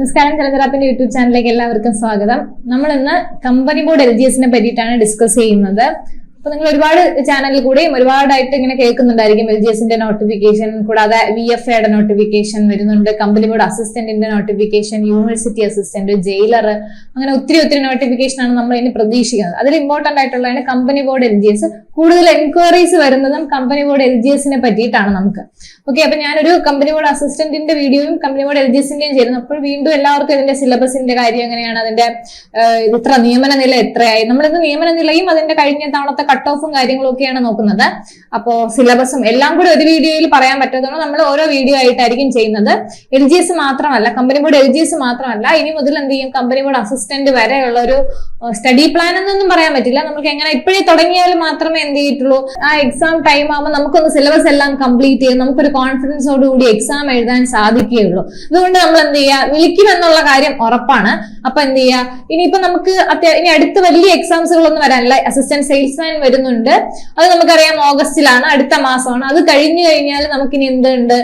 നമസ്കാരം ചലചറാപ്പിന്റെ യൂട്യൂബ് ചാനലിലേക്ക് എല്ലാവർക്കും സ്വാഗതം. നമ്മൾ ഇന്ന് കമ്പനി ബോർഡ് എൽ ജി എസിനെ പറ്റിയിട്ടാണ് ഡിസ്കസ് ചെയ്യുന്നത്. അപ്പൊ നിങ്ങൾ ഒരുപാട് ചാനലിൽ കൂടെയും ഒരുപാടായിട്ട് ഇങ്ങനെ കേൾക്കുന്നുണ്ടായിരിക്കും എൽ ജി എസിന്റെ നോട്ടിഫിക്കേഷൻ കൂടാതെ വി എഫ് എയുടെ നോട്ടിഫിക്കേഷൻ വരുന്നുണ്ട് കമ്പനി ബോർഡ് അസിസ്റ്റന്റിന്റെ നോട്ടിഫിക്കേഷൻ യൂണിവേഴ്സിറ്റി അസിസ്റ്റന്റ് ജയിലർ അങ്ങനെ ഒത്തിരി ഒത്തിരി നോട്ടിഫിക്കേഷൻ ആണ് നമ്മൾ ഇനി പ്രതീക്ഷിക്കുന്നത്. അതിൽ ഇമ്പോർട്ടന്റ് ആയിട്ടുള്ളതാണ് company board L G S കൂടുതൽ എൻക്വയറീസ് വരുന്നതും കമ്പനി ബോർഡ് എൽ ജി എസിനെ പറ്റിയിട്ടാണ് നമുക്ക്. ഓക്കെ അപ്പൊ ഞാനൊരു കമ്പനി ബോർഡ് അസിസ്റ്റന്റിന്റെ വീഡിയോയും കമ്പനി ബോർഡ് എൽ ജി എസിന്റെയും ചെയ്യുന്നു. അപ്പോൾ വീണ്ടും എല്ലാവർക്കും ഇതിന്റെ സിലബസിന്റെ കാര്യം എങ്ങനെയാണ്? അതിന്റെ ഇത്ര നിയമന നില എത്രയായി? നമ്മളിന്ന് നിയമന നിലയും അതിന്റെ കഴിഞ്ഞ തവണത്തെ കട്ട് ഓഫും കാര്യങ്ങളും ഒക്കെയാണ് നോക്കുന്നത്. അപ്പോ സിലബസും എല്ലാം കൂടി ഒരു വീഡിയോയിൽ പറയാൻ പറ്റാത്തതുകൊണ്ട് നമ്മൾ ഓരോ വീഡിയോ ആയിട്ടായിരിക്കും ചെയ്യുന്നത്. എൽ ജി എസ് മാത്രമല്ല company board L G S മാത്രമല്ല ഇനി മുതൽ എന്ത് ചെയ്യും? കമ്പനി ബോർഡ് അസിസ്റ്റന്റ് വരെയുള്ള ഒരു സ്റ്റഡി പ്ലാൻ എന്നൊന്നും പറയാൻ പറ്റില്ല. നമുക്ക് എങ്ങനെ ഇപ്പോഴേ തുടങ്ങിയാൽ മാത്രമേ എന്ത് ചെയ്തിട്ടുള്ളൂ ആ എക്സാം ടൈം ആകുമ്പോൾ നമുക്കൊന്ന് സിലബസ് എല്ലാം കംപ്ലീറ്റ് ചെയ്ത് നമുക്കൊരു കോൺഫിഡൻസോട് കൂടി എക്സാം എഴുതാൻ സാധിക്കുകയുള്ളൂ. അതുകൊണ്ട് നമ്മൾ എന്ത് ചെയ്യുക വിളിക്കുമെന്നുള്ള കാര്യം ഉറപ്പാണ്. അപ്പൊ എന്ത് ചെയ്യുക ഇനിയിപ്പോ നമുക്ക് ഇനി അടുത്ത വലിയ എക്സാംസുകളൊന്നും വരാനില്ല. അസിസ്റ്റന്റ് സെയിൽസ്മാൻ വരുന്നുണ്ട്. അത് നമുക്കറിയാം ഓഗസ്റ്റിലാണ് അടുത്ത മാസമാണ്. അത് കഴിഞ്ഞു കഴിഞ്ഞാൽ നമുക്കിനി എന്തുണ്ട്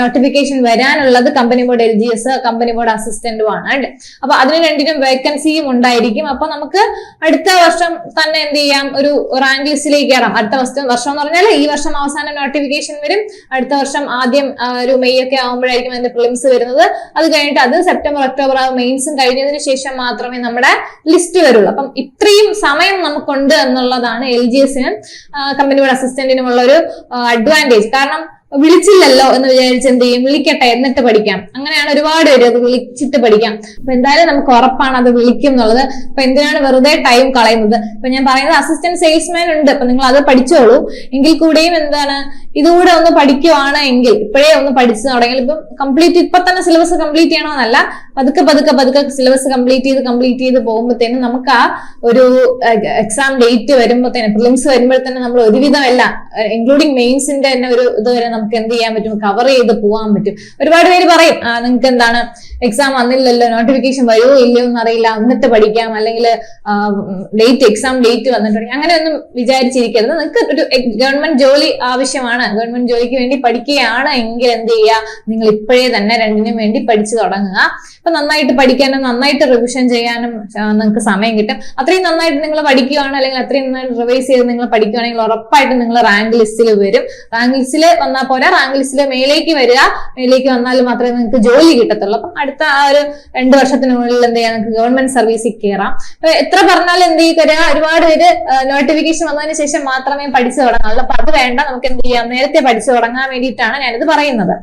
നോട്ടിഫിക്കേഷൻ വരാനുള്ളത് company board L G S company board അസിസ്റ്റന്റും ആണ്. അപ്പൊ അതിന് രണ്ടിനും വേക്കൻസിയും ഉണ്ടായിരിക്കും. അപ്പൊ നമുക്ക് അടുത്ത വർഷം തന്നെ എന്ത് ചെയ്യാം? ഒരു റാങ്ക് ലിസ്റ്റിലേക്ക് കയറാം അടുത്ത വർഷം വർഷം എന്ന് പറഞ്ഞാൽ ഈ വർഷം അവസാനം നോട്ടിഫിക്കേഷൻ വരും. അടുത്ത വർഷം ആദ്യം ഒരു മെയ് ഒക്കെ ആകുമ്പോഴായിരിക്കും അതിന്റെ പ്രിലിംസ് വരുന്നത്. അത് കഴിഞ്ഞിട്ട് അത് സെപ്റ്റംബർ ഒക്ടോബർ ആ മെയിൻസും കഴിഞ്ഞതിന് ശേഷം മാത്രമേ നമ്മുടെ ലിസ്റ്റ് വരുള്ളൂ. അപ്പം ഇത്രയും സമയം നമുക്കുണ്ട് എന്നുള്ളതാണ് എൽ ജി എസിനും കമ്പനിയുടെ അസിസ്റ്റന്റിനുമുള്ള ഒരു അഡ്വാന്റേജ് കാരണം വിളിച്ചില്ലല്ലോ എന്ന് വിചാരിച്ച് എന്ത് ചെയ്യും? വിളിക്കട്ടെ എന്നിട്ട് പഠിക്കാം. അങ്ങനെയാണ് ഒരുപാട് പേര് അത് വിളിച്ചിട്ട് പഠിക്കാം. അപ്പൊ എന്തായാലും നമുക്ക് ഉറപ്പാണ് അത് വിളിക്കും എന്നുള്ളത്. അപ്പൊ എന്തിനാണ് വെറുതെ ടൈം കളയുന്നത്? ഇപ്പൊ ഞാൻ പറയുന്നത് അസിസ്റ്റന്റ് സെയിൽസ്മാൻ ഉണ്ട്. അപ്പൊ നിങ്ങൾ അത് പഠിച്ചോളൂ. എങ്കിൽ കൂടെയും എന്താണ്? ഇതുകൂടെ ഒന്ന് പഠിക്കുവാണ് എങ്കിൽ ഇപ്പോഴേ ഒന്ന് പഠിച്ചു തുടങ്ങിയാൽ ഇപ്പം കംപ്ലീറ്റ് ഇപ്പൊ തന്നെ സിലബസ് കംപ്ലീറ്റ് ചെയ്യണമെന്നല്ല. പതുക്കെ പതുക്കെ പതുക്കെ സിലബസ് കംപ്ലീറ്റ് ചെയ്ത് കംപ്ലീറ്റ് ചെയ്ത് പോകുമ്പോഴത്തേനും നമുക്ക് ആ ഒരു എക്സാം ഡേറ്റ് വരുമ്പോഴത്തേനും പ്രിലിംസ് വരുമ്പോഴത്തേനും നമ്മൾ ഒരുവിധം എല്ലാം ഇൻക്ലൂഡിങ് മെയിൻസിന്റെ തന്നെ ഒരു ഇതുവരെ നമുക്ക് എന്ത് ചെയ്യാൻ പറ്റും? കവർ ചെയ്ത് പോകാൻ പറ്റും. ഒരുപാട് പേര് പറയും നിങ്ങൾക്ക് എന്താണ്? എക്സാം വന്നില്ലല്ലോ നോട്ടിഫിക്കേഷൻ വരുമോ ഇല്ലയോ എന്ന് അറിയില്ല. എന്നിട്ട് പഠിക്കാം. അല്ലെങ്കിൽ ഡേറ്റ് എക്സാം ഡേറ്റ് വന്നിട്ടുണ്ടെങ്കിൽ അങ്ങനെയൊന്നും വിചാരിച്ചിരിക്കരുത്. നിങ്ങൾക്ക് ഒരു ഗവൺമെന്റ് ജോലി ആവശ്യമാണ്. ഗവൺമെന്റ് ജോലിക്ക് വേണ്ടി പഠിക്കുകയാണ് എങ്കിൽ എന്ത് ചെയ്യുക? നിങ്ങൾ ഇപ്പോഴേ തന്നെ രണ്ടിനും വേണ്ടി പഠിച്ചു തുടങ്ങുക. അപ്പൊ നന്നായിട്ട് പഠിക്കാനും നന്നായിട്ട് റിവിഷൻ ചെയ്യാനും നിങ്ങൾക്ക് സമയം കിട്ടും. അത്രയും നന്നായിട്ട് നിങ്ങൾ പഠിക്കുകയാണ് അല്ലെങ്കിൽ അത്രയും നന്നായിട്ട് റിവൈസ് ചെയ്ത് നിങ്ങൾ പഠിക്കുകയാണെങ്കിൽ ഉറപ്പായിട്ടും നിങ്ങൾ റാങ്ക് ലിസ്റ്റിൽ വരും. റാങ്ക് ലിസ്റ്റിൽ വന്നാൽ പോരാ. റാങ്ക് ലിസ്റ്റിൽ മേലേക്ക് വരിക. മേലേക്ക് വന്നാൽ മാത്രമേ നിങ്ങൾക്ക് ജോലി കിട്ടത്തുള്ളൂ. അപ്പം അടുത്ത ആ ഒരു രണ്ട് വർഷത്തിനുള്ളിൽ എന്ത് ചെയ്യാം? നിങ്ങൾക്ക് ഗവൺമെന്റ് സർവീസിൽ കയറാം അപ്പൊ എത്ര പറഞ്ഞാലും എന്ത് ചെയ്യുക ഒരുപാട് പേര് നോട്ടിഫിക്കേഷൻ വന്നതിന് ശേഷം മാത്രമേ പഠിച്ചു തുടങ്ങാറുള്ളൂ അപ്പൊ അത് വേണ്ട. നമുക്ക് എന്ത് ചെയ്യാം? നേരത്തെ പഠിച്ചു തുടങ്ങാൻ വേണ്ടിയിട്ടാണ് ഞാനിത് പറയുന്നത്.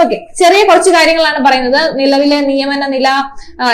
ഓക്കെ ചെറിയ കുറച്ച് കാര്യങ്ങളാണ് പറയുന്നത്. നിലവിലെ നിയമന നില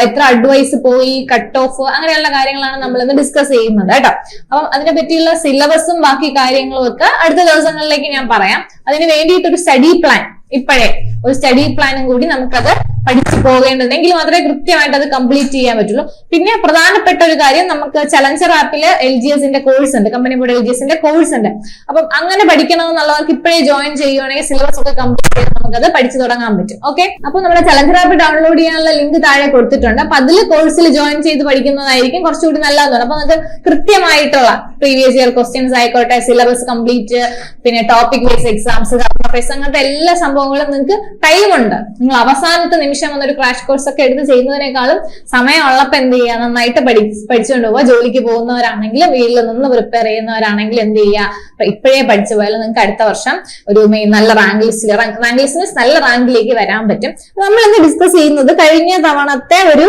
എത്ര അഡ്വൈസ് പോയി കട്ട് ഓഫ് അങ്ങനെയുള്ള കാര്യങ്ങളാണ് നമ്മൾ ഇന്ന് ഡിസ്കസ് ചെയ്യുന്നത് കേട്ടോ. അപ്പം അതിനെ പറ്റിയുള്ള സിലബസും ബാക്കി കാര്യങ്ങളും ഒക്കെ അടുത്ത ദിവസങ്ങളിലേക്ക് ഞാൻ പറയാം. അതിന് വേണ്ടിയിട്ട് ഒരു സ്റ്റഡി പ്ലാൻ ഇപ്പോഴേ ഒരു സ്റ്റഡി പ്ലാനും കൂടി നമുക്കത് പഠിച്ചു പോകേണ്ടത്. എങ്കിൽ മാത്രമേ കൃത്യമായിട്ട് അത് കംപ്ലീറ്റ് ചെയ്യാൻ പറ്റുള്ളൂ. പിന്നെ പ്രധാനപ്പെട്ട ഒരു കാര്യം നമുക്ക് ചലഞ്ചർ ആപ്പിൽ എൽ ജി എസിന്റെ കോഴ്സ് ഉണ്ട്. കമ്പനി ബോർഡ് എൽ ജി എസിന്റെ കോഴ്സ് ഉണ്ട്. അപ്പം അങ്ങനെ പഠിക്കണമെന്നുള്ളവർക്ക് ഇപ്പോഴേ ജോയിൻ ചെയ്യുവാണെങ്കിൽ സിലബസ് ഒക്കെ കംപ്ലീറ്റ് ചെയ്ത് നമുക്കത് പഠിച്ചു തുടങ്ങാൻ പറ്റും. ഓക്കെ അപ്പൊ നമ്മുടെ ചലഞ്ചർ ആപ്പ് ഡൗൺലോഡ് ചെയ്യാനുള്ള ലിങ്ക് താഴെ കൊടുത്തിട്ടുണ്ട്. അപ്പൊ അതിൽ കോഴ്സിൽ ജോയിൻ ചെയ്ത് പഠിക്കുന്നതായിരിക്കും കുറച്ചുകൂടി നല്ലതെന്ന് അപ്പൊ നമുക്ക് കൃത്യമായിട്ടുള്ള പ്രീവിയസ് ഇയർ ക്വസ്റ്റ്യൻസ് ആയിക്കോട്ടെ സിലബസ് കംപ്ലീറ്റ് പിന്നെ ടോപ്പിക് വൈസ് എക്സാംസ് അങ്ങനത്തെ എല്ലാ സംഭവങ്ങളും നിങ്ങൾക്ക് ടൈം ഉണ്ട്. നിങ്ങൾ അവസാനത്തെ നിമിഷം വന്നൊരു ക്രാഷ് കോഴ്സ് ഒക്കെ എടുത്ത് ചെയ്യുന്നതിനേക്കാളും സമയമുള്ളപ്പോ എന്ത് ചെയ്യുക? നന്നായിട്ട് പഠി പഠിച്ചുകൊണ്ട് പോവുക. ജോലിക്ക് പോകുന്നവരാണെങ്കിലും വീട്ടിൽ നിന്ന് പ്രിപ്പയർ ചെയ്യുന്നവരാണെങ്കിലും എന്ത് ചെയ്യുക? ഇപ്പോഴേ പഠിച്ചു പോയാൽ നിങ്ങൾക്ക് അടുത്ത വർഷം ഒരു മെയിൻ നല്ല റാങ്ക് ലിസ്റ്റിൽ റാങ്ക് ലിസ്റ്റിന് നല്ല റാങ്കിലേക്ക് വരാൻ പറ്റും. നമ്മൾ ഇന്ന് ഡിസ്കസ് ചെയ്യുന്നത് കഴിഞ്ഞ തവണത്തെ ഒരു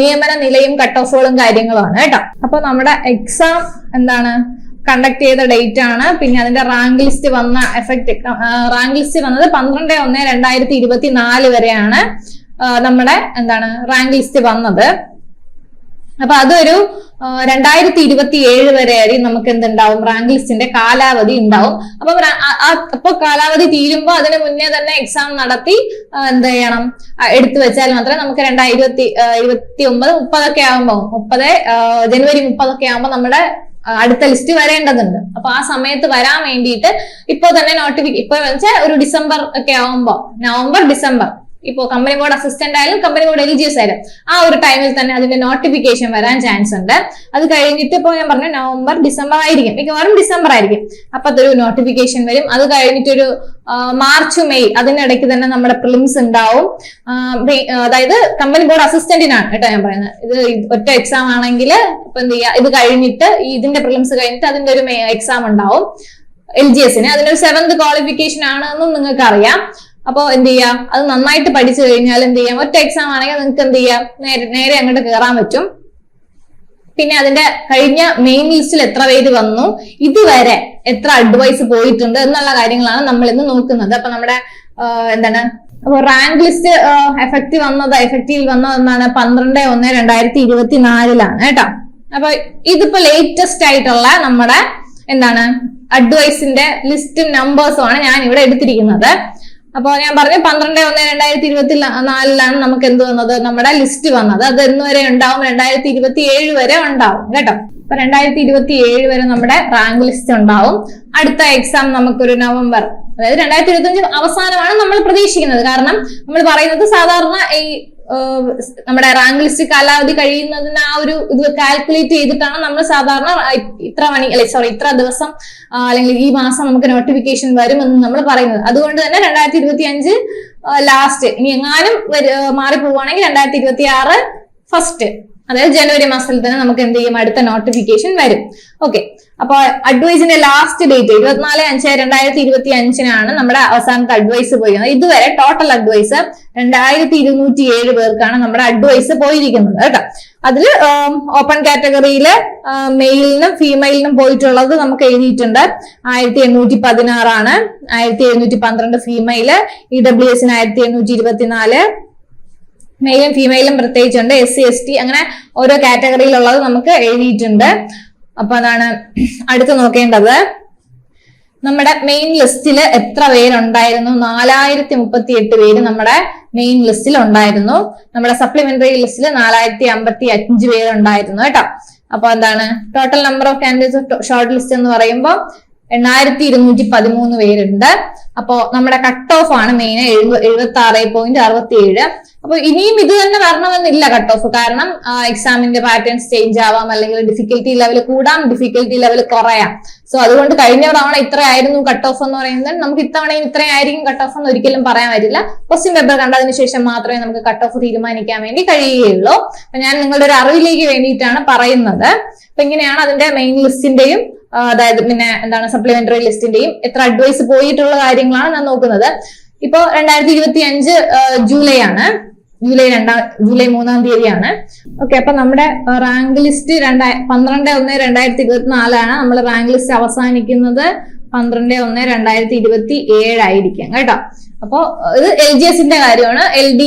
നിയമന നിലയും കട്ട് ഓഫുകളും കാര്യങ്ങളുമാണ് കേട്ടോ. അപ്പൊ നമ്മുടെ എക്സാം എന്താണ്? കണ്ടക്ട് ചെയ്ത ഡേറ്റ് ആണ്. പിന്നെ അതിന്റെ റാങ്ക് ലിസ്റ്റ് വന്ന എഫക്ട് റാങ്ക് ലിസ്റ്റ് വന്നത് പന്ത്രണ്ട് ഒന്ന് രണ്ടായിരത്തി ഇരുപത്തി നാല് വരെയാണ് നമ്മുടെ എന്താണ് റാങ്ക് ലിസ്റ്റ് വന്നത്. അപ്പൊ അതൊരു രണ്ടായിരത്തി ഇരുപത്തി ഏഴ് വരെ ആയിരിക്കും നമുക്ക് എന്തുണ്ടാവും? റാങ്ക് ലിസ്റ്റിന്റെ കാലാവധി ഉണ്ടാവും. അപ്പൊ അപ്പൊ കാലാവധി തീരുമ്പോൾ അതിന് മുന്നേ തന്നെ എക്സാം നടത്തി എന്ത് ചെയ്യണം? എടുത്തു വെച്ചാൽ മാത്രമേ നമുക്ക് രണ്ടായിരത്തി ഇരുപത്തി ഒമ്പത് മുപ്പതൊക്കെ ആകുമ്പോൾ മുപ്പത് ജനുവരി മുപ്പതൊക്കെ ആകുമ്പോൾ നമ്മുടെ അടുത്ത ലിസ്റ്റ് വരേണ്ടതുണ്ട്. അപ്പൊ ആ സമയത്ത് വരാൻ വേണ്ടിയിട്ട് ഇപ്പൊ തന്നെ നോട്ടിഫിക്ക ഇപ്പൊ വെച്ചാൽ ഒരു ഡിസംബർ ഒക്കെ ആവുമ്പോ നവംബർ ഡിസംബർ. ഇപ്പോൾ കമ്പനി ബോർഡ് അസിസ്റ്റന്റ് ആയാലും company board L G S ആയാലും ആ ഒരു ടൈമിൽ തന്നെ അതിന്റെ നോട്ടിഫിക്കേഷൻ വരാൻ ചാൻസ് ഉണ്ട്. അത് കഴിഞ്ഞിട്ട് ഇപ്പോൾ ഞാൻ പറഞ്ഞു നവംബർ ഡിസംബർ ആയിരിക്കും. മിക്കവാറും ഡിസംബർ ആയിരിക്കും. അപ്പൊ അതൊരു നോട്ടിഫിക്കേഷൻ വരും. അത് കഴിഞ്ഞിട്ടൊരു മാർച്ച് മെയ് അതിനിടയ്ക്ക് തന്നെ നമ്മുടെ പ്രിലിംസ് ഉണ്ടാവും. അതായത് കമ്പനി ബോർഡ് അസിസ്റ്റന്റിനാണ് കേട്ടോ ഞാൻ പറയുന്നത്. ഇത് ഒറ്റ എക്സാം ആണെങ്കിൽ ഇപ്പൊ എന്ത് ചെയ്യുക ഇത് കഴിഞ്ഞിട്ട് ഇതിന്റെ പ്രിലിംസ് കഴിഞ്ഞിട്ട് അതിന്റെ ഒരു എക്സാം ഉണ്ടാവും. എൽ ജി എസിന് അതിനൊരു സെവന്ത് ക്വാളിഫിക്കേഷൻ ആണെന്നും നിങ്ങൾക്ക് അറിയാം അപ്പൊ എന്ത് ചെയ്യാം? അത് നന്നായിട്ട് പഠിച്ചു കഴിഞ്ഞാൽ എന്ത് ചെയ്യാം? ഒറ്റ എക്സാം ആണെങ്കിൽ നിങ്ങൾക്ക് എന്ത് ചെയ്യാം? നേരെ നേരെ അങ്ങോട്ട് കയറാൻ പറ്റും. പിന്നെ അതിന്റെ കഴിഞ്ഞ മെയിൻ ലിസ്റ്റിൽ എത്ര പേര് വന്നു? ഇതുവരെ എത്ര അഡ്വൈസ് പോയിട്ടുണ്ട്? എന്നുള്ള കാര്യങ്ങളാണ് നമ്മൾ ഇന്ന് നോക്കുന്നത്. അപ്പൊ നമ്മുടെ എന്താണ്? അപ്പൊ റാങ്ക് ലിസ്റ്റ് എഫക്റ്റീവ് വന്നത് എഫക്റ്റീവ് വന്നത് എന്നാണ് പന്ത്രണ്ട് ഒന്ന് രണ്ടായിരത്തി ഇരുപത്തി നാലിലാണ് കേട്ടോ. അപ്പൊ ഇതിപ്പോ ലേറ്റസ്റ്റ് ആയിട്ടുള്ള നമ്മുടെ എന്താണ്? അഡ്വൈസിന്റെ ലിസ്റ്റും നമ്പേഴ്സും ആണ് ഞാൻ ഇവിടെ എടുത്തിരിക്കുന്നത്. അപ്പൊ ഞാൻ പറഞ്ഞു പന്ത്രണ്ട് ഒന്ന് രണ്ടായിരത്തി ഇരുപത്തി നാലിലാണ് നമുക്ക് എന്ത് വന്നത്? നമ്മുടെ ലിസ്റ്റ് വന്നത്. അത് എന്ന് വരെ ഉണ്ടാവും. രണ്ടായിരത്തി ഇരുപത്തി ഏഴ് വരെ ഉണ്ടാവും കേട്ടോ? അപ്പൊ രണ്ടായിരത്തി ഇരുപത്തി ഏഴ് വരെ നമ്മുടെ റാങ്ക് ലിസ്റ്റ് ഉണ്ടാവും. അടുത്ത എക്സാം നമുക്കൊരു നവംബർ അതായത് രണ്ടായിരത്തി ഇരുപത്തി അഞ്ച് അവസാനമാണ് നമ്മൾ പ്രതീക്ഷിക്കുന്നത്. കാരണം നമ്മൾ പറയുന്നത് സാധാരണ ഈ നമ്മുടെ റാങ്ക് ലിസ്റ്റ് കാലാവധി കഴിയുന്നതിന് ആ ഒരു ഇത് കാൽക്കുലേറ്റ് ചെയ്തിട്ടാണ് നമ്മൾ സാധാരണ ഇത്ര മണി അല്ലെ സോറി ഇത്ര ദിവസം അല്ലെങ്കിൽ ഈ മാസം നമുക്ക് നോട്ടിഫിക്കേഷൻ വരുമെന്ന് നമ്മൾ പറയുന്നത്. അതുകൊണ്ട് തന്നെ രണ്ടായിരത്തി ഇരുപത്തി അഞ്ച് ലാസ്റ്റ് ഇനി എങ്ങാനും മാറി പോവുകയാണെങ്കിൽ രണ്ടായിരത്തി ഇരുപത്തി ആറ് ഫസ്റ്റ് അതായത് ജനുവരി മാസത്തിൽ തന്നെ നമുക്ക് എന്ത് ചെയ്യും? അടുത്ത നോട്ടിഫിക്കേഷൻ വരും. ഓക്കെ അപ്പൊ അഡ്വൈസിന്റെ ലാസ്റ്റ് ഡേറ്റ് ഇരുപത്തിനാല് അഞ്ച് രണ്ടായിരത്തി ഇരുപത്തി അഞ്ചിനാണ് നമ്മുടെ അവസാനത്തെ അഡ്വൈസ് പോയിരുന്നത്. ഇതുവരെ ടോട്ടൽ അഡ്വൈസ് രണ്ടായിരത്തി ഇരുന്നൂറ്റി ഏഴ് പേർക്കാണ് നമ്മുടെ അഡ്വൈസ് പോയിരിക്കുന്നത് കേട്ടോ. അതിൽ ഓപ്പൺ കാറ്റഗറിയിൽ മെയിലിനും ഫീമെയിലിനും പോയിട്ടുള്ളത് നമുക്ക് എഴുതിയിട്ടുണ്ട്. ആയിരത്തി എണ്ണൂറ്റി പതിനാറാണ് ആയിരത്തി എഴുന്നൂറ്റി പന്ത്രണ്ട് ഫീമെയിൽ ഇ ഡബ്ല്യു എസിന് ആയിരത്തി എണ്ണൂറ്റി ഇരുപത്തിനാല് മെയിലും ഫീമെയിലും പ്രത്യേകിച്ചുണ്ട് എസ് സി എസ് ടി അങ്ങനെ ഓരോ കാറ്റഗറിയിലുള്ളത് നമുക്ക് എഴുതിയിട്ടുണ്ട്. അപ്പൊ അതാണ് അടുത്ത് നോക്കേണ്ടത്. നമ്മുടെ മെയിൻ ലിസ്റ്റിൽ എത്ര പേരുണ്ടായിരുന്നു? നാലായിരത്തി മുപ്പത്തി എട്ട് പേര് നമ്മുടെ മെയിൻ ലിസ്റ്റിൽ ഉണ്ടായിരുന്നു. നമ്മുടെ സപ്ലിമെന്ററി ലിസ്റ്റിൽ നാലായിരത്തി അമ്പത്തി അഞ്ച് പേരുണ്ടായിരുന്നു കേട്ടോ. അപ്പൊ എന്താണ്? Total number of candidates short list എന്ന് പറയുമ്പോൾ എണ്ണായിരത്തി ഇരുന്നൂറ്റി പതിമൂന്ന് പേരുണ്ട്. അപ്പോ നമ്മുടെ കട്ട് ഓഫ് ആണ് മെയിൻ എഴുപത്തി ആറ് പോയിന്റ് അറുപത്തി ഏഴ് അപ്പൊ ഇനിയും ഇത് തന്നെ വരണമെന്നില്ല കട്ട് ഓഫ് കാരണം എക്സാമിന്റെ പാറ്റേൺസ് ചേഞ്ച് ആവാം അല്ലെങ്കിൽ ഡിഫിക്കൽറ്റി ലെവൽ കൂടാം ഡിഫിക്കൽറ്റി ലെവൽ കുറയാം. സോ അതുകൊണ്ട് കഴിഞ്ഞ തവണ ഇത്രയായിരുന്നു കട്ട് ഓഫ് എന്ന് പറയുന്നത്. നമുക്ക് ഇത്തവണയും ഇത്രയായിരിക്കും കട്ട് ഓഫ് എന്ന് ഒരിക്കലും പറയാൻ പറ്റില്ല. ക്വസ്റ്റ്യൻ പേപ്പർ കണ്ടതിന് ശേഷം മാത്രമേ നമുക്ക് കട്ട് ഓഫ് തീരുമാനിക്കാൻ വേണ്ടി കഴിയുകയുള്ളൂ. അപ്പൊ ഞാൻ നിങ്ങളുടെ ഒരു അറിവിലേക്ക് വേണ്ടിയിട്ടാണ് പറയുന്നത്. അപ്പൊ ഇങ്ങനെയാണ് അതിന്റെ മെയിൻ ലിസ്റ്റിന്റെയും അതായത് പിന്നെ എന്താണ് സപ്ലിമെന്ററി ലിസ്റ്റിന്റെയും എത്ര അഡ്വൈസ് പോയിട്ടുള്ള കാര്യങ്ങളാണ് ഞാൻ നോക്കുന്നത്. ഇപ്പോ രണ്ടായിരത്തി ഇരുപത്തി അഞ്ച് ജൂലൈ ആണ്. ജൂലൈ രണ്ടാം ജൂലൈ മൂന്നാം തീയതിയാണ്. ഓക്കെ അപ്പൊ നമ്മുടെ റാങ്ക് ലിസ്റ്റ് രണ്ടായി പന്ത്രണ്ട് ഒന്ന് രണ്ടായിരത്തി ഇരുപത്തി നാലാണ് നമ്മൾ റാങ്ക് ലിസ്റ്റ് അവസാനിക്കുന്നത്. പന്ത്രണ്ട് ഒന്ന് രണ്ടായിരത്തി ഇരുപത്തി ഏഴായിരിക്കും കേട്ടോ. അപ്പോ ഇത് എൽ ജി എസിന്റെ കാര്യമാണ്. എൽ ഡി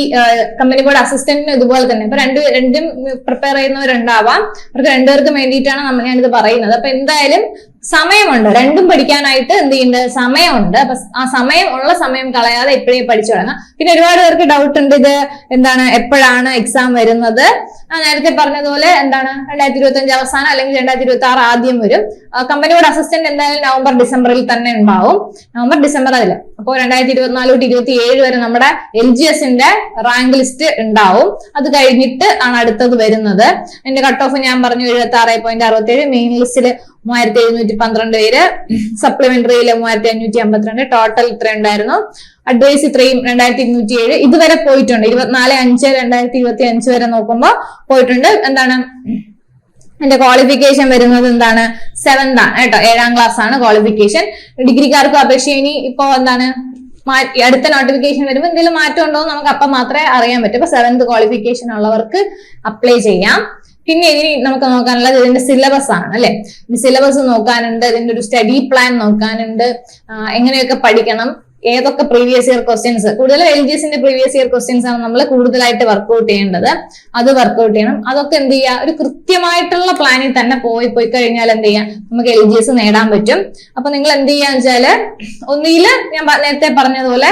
കമ്പനി ബോർഡ് അസിസ്റ്റന്റിന് ഇതുപോലെ തന്നെ. ഇപ്പൊ രണ്ട് രണ്ടും പ്രിപ്പയർ ചെയ്യുന്നവരുണ്ടാവാം. അവർക്ക് രണ്ടുപേർക്കും വേണ്ടിയിട്ടാണ് നമ്മൾ ഞാനിത് പറയുന്നത്. അപ്പൊ എന്തായാലും സമയമുണ്ട്. രണ്ടും പഠിക്കാനായിട്ട് എന്ത് ചെയ്യുന്നുണ്ട് സമയമുണ്ട്. അപ്പൊ ആ സമയം ഉള്ള സമയം കളയാതെ ഇപ്പോഴേ പഠിച്ചു തുടങ്ങാം. പിന്നെ ഒരുപാട് പേർക്ക് ഡൗട്ട് ഉണ്ട്. ഇത് എന്താണ്? എപ്പോഴാണ് എക്സാം വരുന്നത്? നേരത്തെ പറഞ്ഞതുപോലെ എന്താണ്? രണ്ടായിരത്തി ഇരുപത്തി അഞ്ച് അവസാനം അല്ലെങ്കിൽ രണ്ടായിരത്തി ഇരുപത്തി ആറ് ആദ്യം വരും. കമ്പനിയുടെ അസിസ്റ്റന്റ് എന്തായാലും നവംബർ ഡിസംബറിൽ തന്നെ ഉണ്ടാവും. നവംബർ ഡിസംബർ അതിൽ അപ്പോൾ രണ്ടായിരത്തി ഇരുപത്തിനാല് തൊട്ട് ഇരുപത്തി ഏഴ് വരെ നമ്മുടെ എൽ ജി എസിന്റെ റാങ്ക് ലിസ്റ്റ് ഉണ്ടാവും. അത് കഴിഞ്ഞിട്ട് ആണ് അടുത്തത് വരുന്നത്. എന്റെ കട്ട് ഓഫ് ഞാൻ പറഞ്ഞു എഴുപത്തി ആറ് പോയിന്റ് അറുപത്തി ഏഴ് മെയിൻ ലിസ്റ്റിൽ മൂവായിരത്തി എഴുന്നൂറ്റി പന്ത്രണ്ട് പേര് സപ്ലിമെന്ററിയിൽ മൂവായിരത്തി അഞ്ഞൂറ്റി അമ്പത്തിരണ്ട്. ടോട്ടൽ ഇത്ര ഉണ്ടായിരുന്നു. അഡ്വൈസ് ഇത്രയും രണ്ടായിരത്തി ഇരുന്നൂറ്റി ഏഴ് ഇതുവരെ പോയിട്ടുണ്ട്. ഇരുപത്തിനാല് അഞ്ച് രണ്ടായിരത്തി ഇരുപത്തി അഞ്ച് വരെ നോക്കുമ്പോൾ പോയിട്ടുണ്ട്. എന്താണ്? എന്റെ ക്വാളിഫിക്കേഷൻ വരുന്നത് എന്താണ്? സെവന്ത് ആണ് കേട്ടോ. ഏഴാം ക്ലാസ് ആണ് ക്വാളിഫിക്കേഷൻ ഡിഗ്രിക്കാർക്കും അപേക്ഷ ഇനി ഇപ്പോ എന്താണ്? അടുത്ത നോട്ടിഫിക്കേഷൻ വരുമ്പോൾ എന്തെങ്കിലും മാറ്റം ഉണ്ടോ നമുക്ക് അപ്പം മാത്രമേ അറിയാൻ പറ്റൂ. അപ്പൊ സെവന്ത് ക്വാളിഫിക്കേഷൻ ഉള്ളവർക്ക് അപ്ലൈ ചെയ്യാം. പിന്നെ ഇനി നമുക്ക് നോക്കാനുള്ളത് ഇതിന്റെ സിലബസ് ആണ് അല്ലെ? സിലബസ് നോക്കാനുണ്ട് ഇതിന്റെ ഒരു സ്റ്റഡി പ്ലാൻ നോക്കാനുണ്ട് എങ്ങനെയൊക്കെ പഠിക്കണം ഏതൊക്കെ പ്രീവിയസ് ഇയർ ക്വസ്റ്റ്യൻസ് കൂടുതലും എൽ ജി എസിന്റെ പ്രീവിയസ് ഇയർ ക്വസ്റ്റ്യൻസ് ആണ് നമ്മൾ കൂടുതലായിട്ട് വർക്ക്ഔട്ട് ചെയ്യേണ്ടത്. അത് വർക്ക്ഔട്ട് ചെയ്യണം. അതൊക്കെ എന്ത് ചെയ്യുക ഒരു കൃത്യമായിട്ടുള്ള പ്ലാനിൽ തന്നെ പോയി പോയി കഴിഞ്ഞാൽ എന്ത് ചെയ്യാം? നമുക്ക് എൽ ജി എസ് നേടാൻ പറ്റും. അപ്പൊ നിങ്ങൾ എന്ത് ചെയ്യാന്ന് വെച്ചാൽ ഒന്നിയിൽ ഞാൻ നേരത്തെ പറഞ്ഞതുപോലെ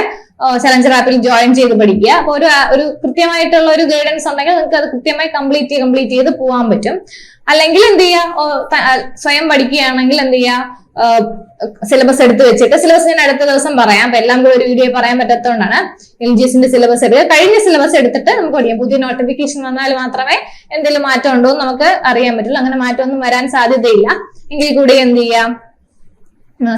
ചലഞ്ചർ ആപ്പിൽ ജോയിൻ ചെയ്ത് പഠിക്കുക. അപ്പൊ ഒരു ഒരു കൃത്യമായിട്ടുള്ള ഒരു ഗൈഡൻസ് ഉണ്ടെങ്കിൽ നിങ്ങൾക്ക് അത് കൃത്യമായി കംപ്ലീറ്റ് ചെയ്ത് കംപ്ലീറ്റ് ചെയ്ത് പോകാൻ പറ്റും. അല്ലെങ്കിൽ എന്ത് ചെയ്യുക? സ്വയം പഠിക്കുകയാണെങ്കിൽ എന്ത് ചെയ്യുക? സിലബസ് എടുത്ത് വെച്ചിട്ട് സിലബസ് ഞാൻ അടുത്ത ദിവസം പറയാം. അപ്പൊ എല്ലാം ഒരു വീഡിയോ പറയാൻ പറ്റാത്തതുകൊണ്ടാണ് എൽ ജി എസിന്റെ സിലബസ് എടുക്കുക. കഴിഞ്ഞ സിലബസ് എടുത്തിട്ട് നമുക്ക് പഠിക്കാം. പുതിയ നോട്ടിഫിക്കേഷൻ വന്നാൽ മാത്രമേ എന്തെങ്കിലും മാറ്റം ഉണ്ടോ എന്ന് നമുക്ക് അറിയാൻ പറ്റുള്ളൂ. അങ്ങനെ മാറ്റമൊന്നും വരാൻ സാധ്യതയില്ല. എങ്കിൽ കൂടി എന്ത് ചെയ്യാം?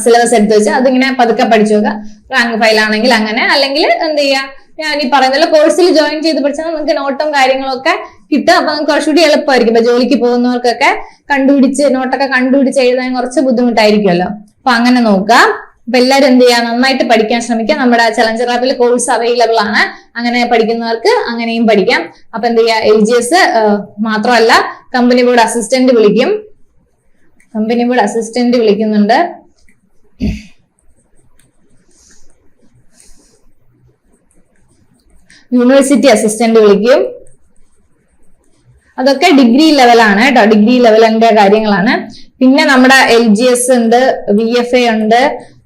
സിലബസ് എടുത്തു വെച്ച് അതിങ്ങനെ പതുക്കെ പഠിച്ചു നോക്കുക. റാങ്ക് ഫയൽ ആണെങ്കിൽ അങ്ങനെ അല്ലെങ്കിൽ എന്ത് ചെയ്യാ? ഞാൻ ഈ പറയുന്ന കോഴ്സിൽ ജോയിൻ ചെയ്ത് പഠിച്ചാൽ നിങ്ങൾക്ക് നോട്ടും കാര്യങ്ങളൊക്കെ കിട്ടും. അപ്പൊ നിങ്ങൾക്ക് കുറച്ചുകൂടി എളുപ്പമായിരിക്കും. ഇപ്പൊ ജോലിക്ക് പോകുന്നവർക്കൊക്കെ കണ്ടുപിടിച്ച് നോട്ടൊക്കെ കണ്ടുപിടിച്ച് എഴുതാൻ കുറച്ച് ബുദ്ധിമുട്ടായിരിക്കുമല്ലോ. അപ്പൊ അങ്ങനെ നോക്കാം. അപ്പൊ എല്ലാവരും എന്ത് ചെയ്യുക നന്നായിട്ട് പഠിക്കാൻ ശ്രമിക്കുക. നമ്മുടെ ചലഞ്ചർ ആപ്പിൽ കോഴ്സ് അവൈലബിൾ ആണ്. അങ്ങനെ പഠിക്കുന്നവർക്ക് അങ്ങനെയും പഠിക്കാം. അപ്പൊ എന്ത് ചെയ്യുക എൽ ജി എസ് മാത്രമല്ല കമ്പനി ബോർഡ് അസിസ്റ്റന്റ് വിളിക്കും. കമ്പനി ബോർഡ് അസിസ്റ്റന്റ് വിളിക്കുന്നുണ്ട്. യൂണിവേഴ്സിറ്റി അസിസ്റ്റന്റ് വിളിക്കും. അതൊക്കെ ഡിഗ്രി ലെവലാണ് കേട്ടോ ഡിഗ്രി ലെവലിന്റെ കാര്യങ്ങളാണ്. പിന്നെ നമ്മുടെ എൽ ജി എസ് ഉണ്ട് വി എഫ് എ ഉണ്ട്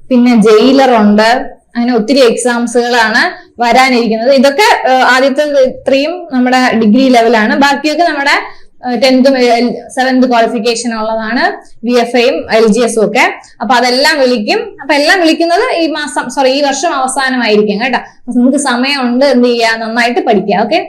പിന്നെ ജയിലർ ഉണ്ട്. അങ്ങനെ ഒത്തിരി എക്സാംസുകളാണ് വരാനിരിക്കുന്നത്. ഇതൊക്കെ ആദ്യത്തെ ഇത്രയും നമ്മുടെ ഡിഗ്രി ലെവലാണ് ബാക്കിയൊക്കെ നമ്മുടെ ടെൻത്തും സെവൻത് ക്വാളിഫിക്കേഷൻ ഉള്ളതാണ് വി എഫ് ഐയും എൽ ജി എസും ഒക്കെ. അപ്പൊ അതെല്ലാം വിളിക്കും. അപ്പൊ എല്ലാം വിളിക്കുന്നത് ഈ മാസം സോറി ഈ വർഷം അവസാനമായിരിക്കും കേട്ടോ. നിങ്ങൾക്ക് സമയമുണ്ട് എന്ത് ചെയ്യുക നന്നായിട്ട് പഠിക്കുക ഓക്കെ